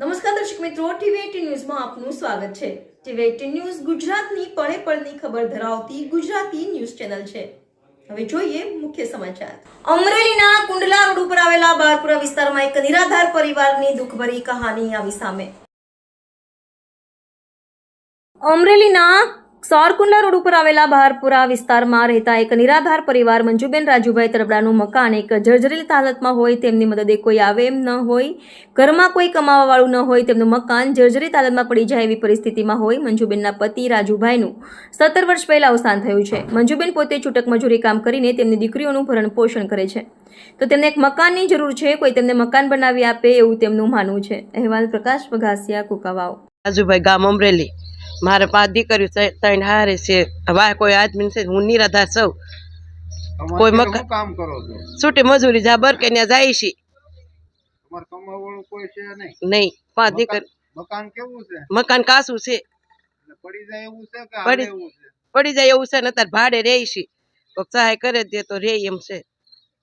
નમસ્કાર દર્શક મિત્રો ટીવી ન્યૂઝમાં આપનું સ્વાગત છે. ટીવી ન્યૂઝ ગુજરાતની પળે પળની ખબર ધરાવતી ગુજરાતી ન્યૂઝ ચેનલ છે. હવે જોઈએ મુખ્ય સમાચાર. અમરેલીના કુંડલા રોડ ઉપર આવેલા બારપુરા વિસ્તારમાં એક નિરાધાર પરિવારની દુઃખભરી કહાની આવી સામે. અમરેલીના સારકુંડલા રોડ ઉપર આવેલા બહારપુરા વિસ્તારમાં રહેતા એક નિરાધાર પરિવાર મંજુબેન રાજુભાઈ તરબડાનું મકાન એક જર્જરિત હાલતમાં હોય તેમની મદદે કોઈ આવે એમ ન હોય, ઘરમાં કોઈ કમાવાવાળું ન હોય તેમનું મકાન જર્જરિત હાલતમાં પડી જાય એવી પરિસ્થિતિમાં હોય મંજુબેનના પતિ રાજુભાઈનું. સત્તર વર્ષ પહેલાં અવસાન થયું છે. મંજુબેન પોતે છૂટક મજૂરી કામ કરીને તેમની દીકરીઓનું ભરણ પોષણ કરે છે. તો તેમને એક મકાનની જરૂર છે. કોઈ તેમને મકાન બનાવી આપે એવું તેમનું માનવું છે. અહેવાલ પ્રકાશ વઘાસિયા કુકાવાઓ રાજુભાઈ ગામ અમરેલી. મારે પાંચ દીકરીઓ ત્રણ હારે છે. વાહ કોઈ આદમી છે હું નિરાધાર સૌ. કોઈ મકાન કામ કરો છો? છૂટી મજૂરી જા બર કે ત્યાં જાય છે. નહીં? પાંચ દીકરી મકાન- કેવું છે? મકાન કાસું છે. પડી જાય એવું છે કે પડી- જાય એવું છે ને અત્યારે ભાડે રહે છે. સહાય કરે દે તો રે એમ છે.